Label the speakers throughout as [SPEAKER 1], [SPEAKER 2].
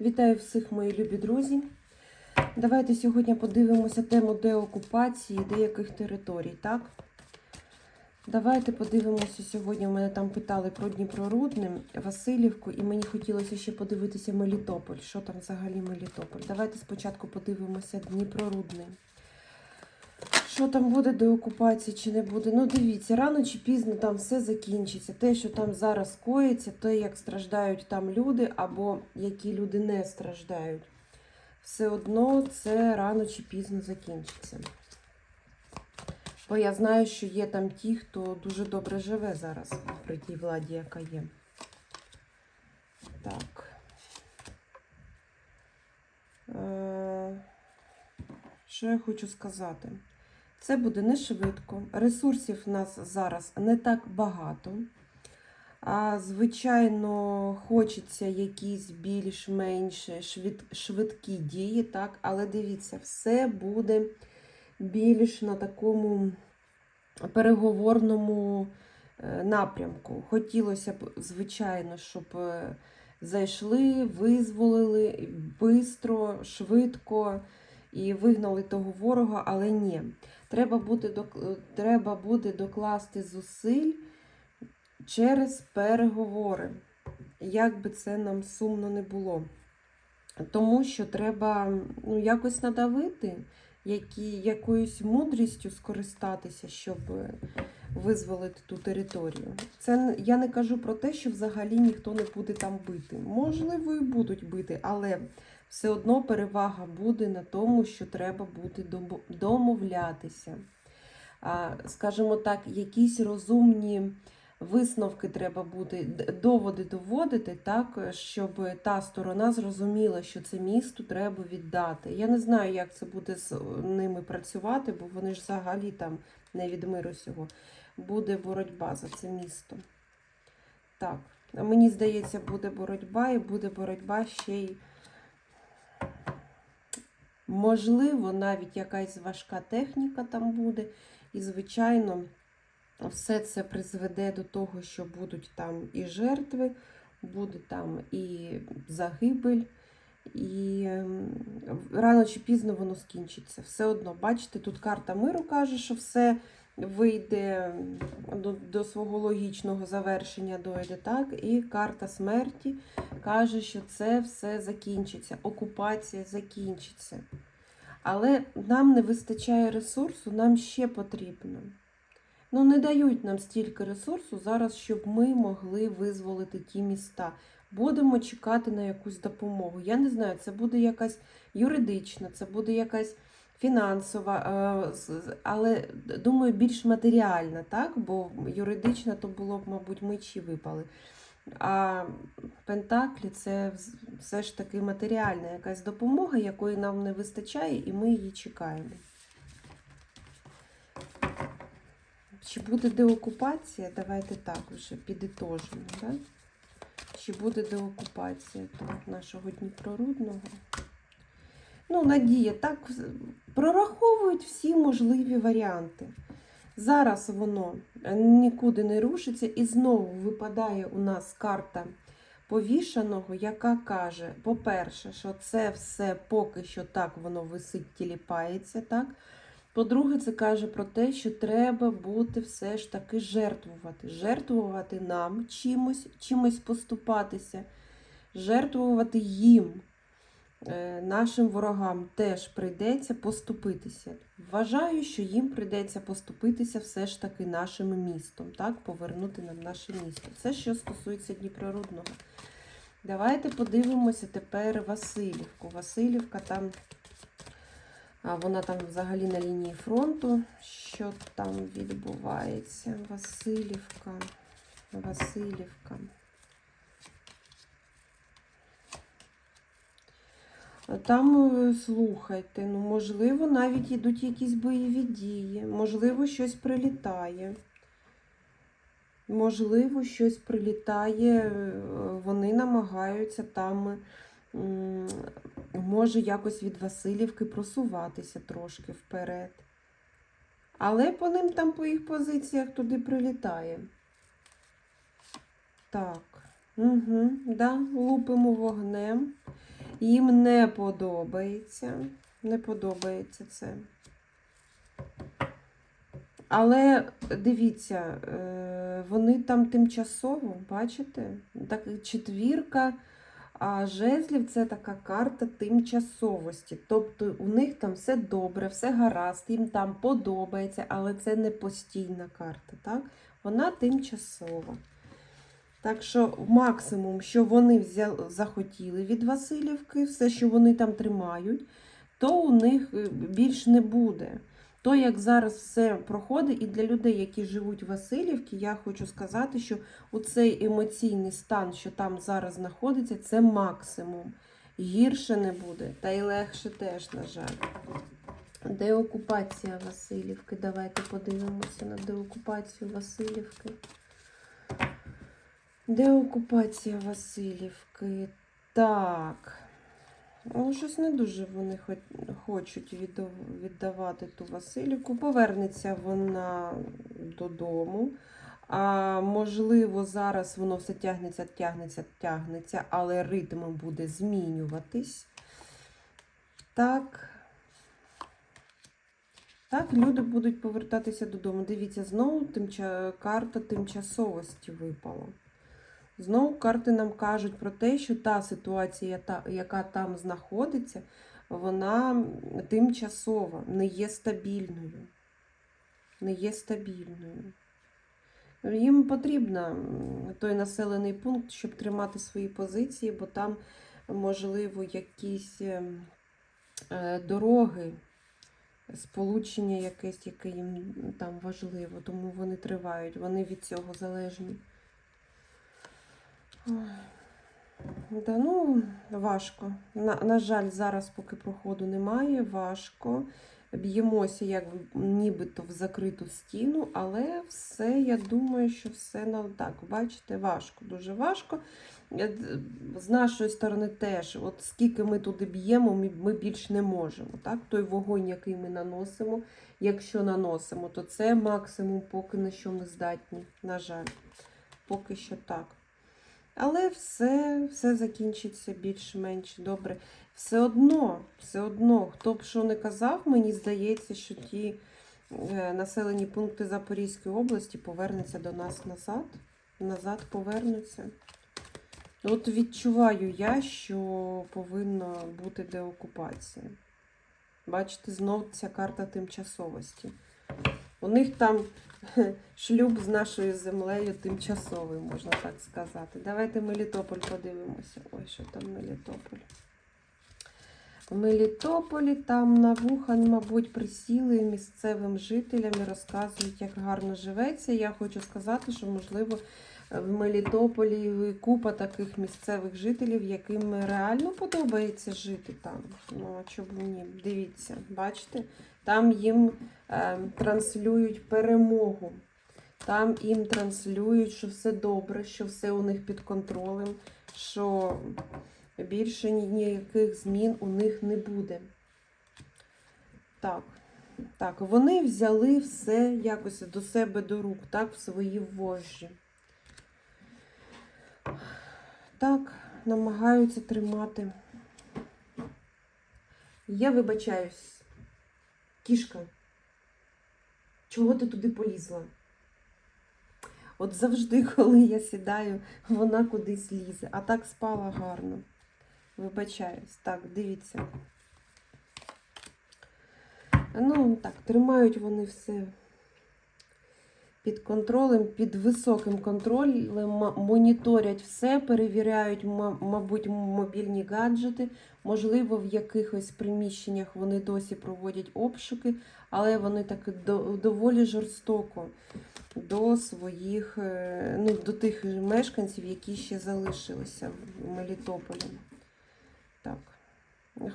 [SPEAKER 1] Вітаю всіх, мої любі друзі. Давайте сьогодні подивимося тему деокупації деяких територій, так? Давайте подивимося сьогодні. У мене там питали про Дніпрорудне, Васильівку, і мені хотілося ще подивитися Мелітополь. Що там взагалі Мелітополь? Давайте спочатку подивимося Дніпрорудне. Що там буде деокупації чи не буде? Ну, дивіться, рано чи пізно там все закінчиться. Те, що там зараз коїться, те, як страждають там люди, або які люди не страждають. Все одно це рано чи пізно закінчиться. Бо я знаю, що є там ті, хто дуже добре живе зараз при тій владі, яка є. Так. Е, Що я хочу сказати? Це буде не швидко. Ресурсів в нас зараз не так багато. А, звичайно, хочеться якісь більш-менш швид, швидкі дії, так? але дивіться, все буде більш на такому переговорному е, напрямку. Хотілося б, звичайно, щоб е, зайшли, визволили швидко, швидко і вигнали того ворога, але ні. Треба буде, треба буде докласти зусиль через переговори, як би це нам сумно не було. Тому що треба ну, якось надавити, які, якоюсь мудрістю скористатися, щоб визволити ту територію. Це я не кажу про те, що взагалі ніхто не буде там бити. Можливо, і будуть бити, але все одно перевага буде на тому, що треба буде домовлятися. Скажімо так, якісь розумні висновки треба буде, доводи доводити, так, щоб та сторона зрозуміла, що це місто треба віддати. Я не знаю, як це буде з ними працювати, бо вони ж взагалі там не від миру сього. Буде боротьба за це місто. Так, мені здається, буде боротьба і буде боротьба ще й. Можливо, навіть якась важка техніка там буде. І, звичайно, все це призведе до того, що будуть там і жертви, буде там і загибель, і ем, рано чи пізно воно скінчиться. Все одно, бачите, тут карта миру каже, що все вийде до, до свого логічного завершення дойде, так? І карта смерті каже, що це все закінчиться, окупація закінчиться. Але нам не вистачає ресурсу, нам ще потрібно. Ну, не дають нам стільки ресурсу зараз, щоб ми могли визволити ті міста. Будемо чекати на якусь допомогу. Я не знаю, це буде якась юридична, це буде якась фінансова, е, але думаю, більш матеріальна, так? Бо юридична то було б, мабуть, мечі випали. А Пентаклі це все ж таки матеріальна якась допомога, якої нам не вистачає, і ми її чекаємо. Чи буде деокупація? Давайте так вже підітожимо. Да? Чи буде деокупація нашого Дніпрорудного? Ну, Надія, так прораховують всі можливі варіанти. Зараз воно нікуди не рушиться, і знову випадає у нас карта повішаного, яка каже, по-перше, що це все поки що так воно висить, тіліпається, так? По-друге, це каже про те, що треба бути все ж таки жертвувати. Жертвувати нам чимось, чимось поступатися, жертвувати їм, е, нашим ворогам теж прийдеться поступитися. Вважаю, що їм прийдеться поступитися все ж таки нашим містом, так, повернути нам наше місто. Це що стосується Дніпрорудного. Давайте подивимося тепер Васильівку. Васильівка там. Вона там взагалі на лінії фронту. Що там відбувається? Васильівка. Васильівка. Там е, слухайте, ну можливо, навіть йдуть якісь бойові дії, можливо, щось прилітає. Можливо, щось прилітає, е, вони намагаються там може якось від Васильівки просуватися трошки вперед. Але по ним там по їх позиціях туди прилітає. Так, угу, да, лупимо вогнем. Їм не подобається. Не подобається це. Але дивіться, е, вони там тимчасово, бачите? Так, четвірка а жезлів це така карта тимчасовості. Тобто у них там все добре, все гаразд, їм там подобається, але це не постійна карта. так? Вона тимчасова. Так що максимум, що вони взяли, захотіли від Васильівки, все, що вони там тримають, то у них е, більш не буде. То, як зараз все проходить, і для людей, які живуть в Васильівці, я хочу сказати, що оцей емоційний стан, що там зараз знаходиться, це максимум. Гірше не буде, та й легше теж, на жаль. Деокупація Васильівки. Давайте подивимося на деокупацію Васильівки. Деокупація Васильівки. Так. Ну, щось не дуже вони хочуть віддавати ту Василівку. Повернеться вона додому. А можливо, зараз воно все тягнеться, тягнеться, тягнеться, але ритм буде змінюватись. Так. Так, люди будуть повертатися додому. Дивіться, знову тимча... карта тимчасовості випала. Знову карти нам кажуть про те, що та ситуація, яка там знаходиться, вона тимчасова, не є стабільною. Не є стабільною. Їм потрібно той населений пункт, щоб тримати свої позиції, бо там, можливо, якісь ем, е, дороги, сполучення якесь, яке їм там важливо, тому вони тривають, вони від цього залежні. Да, ну, важко. На, на жаль, зараз, поки проходу немає, важко. Б'ємося як нібито в закриту стіну, але все, я думаю, що все на так. Бачите, важко, дуже важко. Е, З нашої сторони теж, от скільки ми туди б'ємо, ми, ми більш не можемо. Так? Той вогонь, який ми наносимо, якщо наносимо, то це максимум, поки на що ми здатні. На жаль, поки що так. Але все, все закінчиться більш-менш добре. Все одно, все одно, хто б що не казав, мені здається, що ті е, населені пункти Запорізької області повернуться до нас назад. Назад повернуться. От відчуваю я, що повинна бути деокупація. Бачите, знов ця карта тимчасовості. У них там шлюб з нашою землею тимчасовий, можна так сказати. Давайте Мелітополь подивимося. Ой, що там Мелітополь. В Мелітополі там на вуха, мабуть, присіли місцевим жителям і розказують, як гарно живеться. Я хочу сказати, що, можливо, в Мелітополі купа таких місцевих жителів, яким реально подобається жити там. Ну, а чому ні? Дивіться, бачите? Там їм е, транслюють перемогу. Там їм транслюють, що все добре, що все у них під контролем, що більше ніяких змін у них не буде. Так, так, вони взяли все якось до себе до рук, так, в свої вожжі. Так, намагаються тримати. Я вибачаюсь. Кішка, чого ти туди полізла? От завжди, коли я сідаю, вона кудись лізе, а так спала гарно. Вибачаюсь. Так, дивіться. Ну, так, тримають вони все під контролем, під високим контролем, моніторять все, перевіряють, мабуть, мобільні гаджети. Можливо, в якихось приміщеннях вони досі проводять обшуки, але вони так доволі жорстоко до своїх, е, ну, до тих мешканців, які ще залишилися в Мелітополі. Так.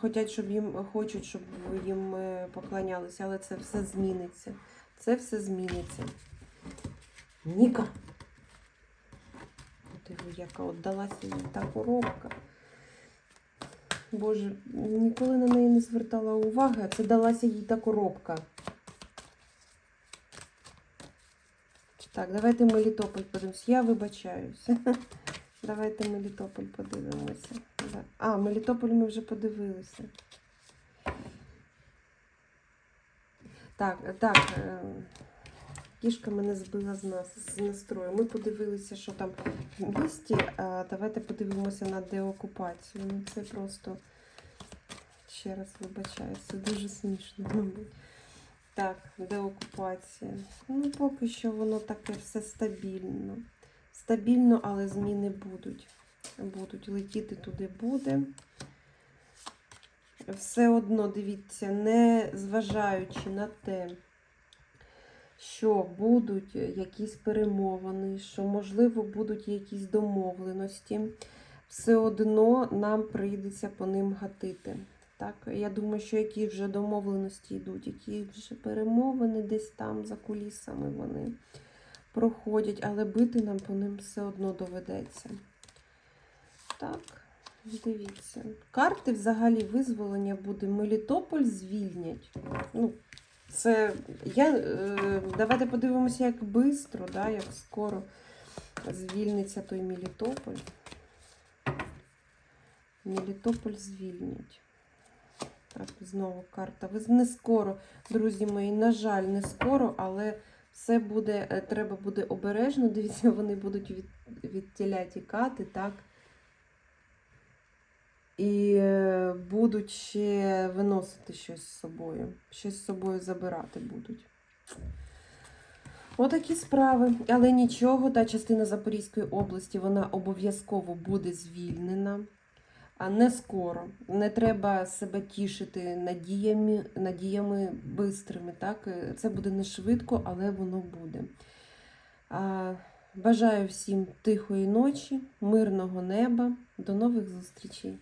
[SPEAKER 1] Хотять, щоб їм хочуть, щоб їм е, поклонялися, але це все зміниться. Це все зміниться. Ніка. Диви, яка отдалася їй та коробка. Боже, ніколи на неї не звертала уваги, а це далася їй та коробка. Так, давайте Мелітополь подивимось. Я вибачаюся. Давайте Мелітополь подивимося. А, Мелітополь ми вже подивилися. Так, так. Кішка мене збила з нас з настрою. Ми подивилися, що там в місті. А давайте подивимося на деокупацію. Ну це просто ще раз вибачаю, це дуже смішно, мабуть. Так, деокупація. Ну, поки що воно таке все стабільно. Стабільно, але зміни будуть. Будуть летіти туди буде. Все одно, дивіться, не зважаючи на те, що будуть якісь перемовини, що, можливо, будуть якісь домовленості, все одно нам прийдеться по ним гатити. Так, я думаю, що які вже домовленості йдуть, які вже перемовини десь там за кулісами вони проходять, але бити нам по ним все одно доведеться. Так, дивіться. Карти взагалі визволення буде Мелітополь звільнять. Ну, це я. Е, давайте подивимося, як швидко, да, як скоро звільниться той Мелітополь. Мелітополь звільнять. Так, знову карта. Ви не скоро, друзі мої, на жаль, не скоро, але все буде, е, треба буде обережно. Дивіться, вони будуть від, від тіля тікати, так? І е, будуть ще виносити щось з собою. Щось з собою забирати будуть. Отакі справи. Але нічого, та частина Запорізької області вона обов'язково буде звільнена. А не скоро. Не треба себе тішити надіями, надіями бистрими. Так? Це буде не швидко, але воно буде. А, Бажаю всім тихої ночі, мирного неба. До нових зустрічей!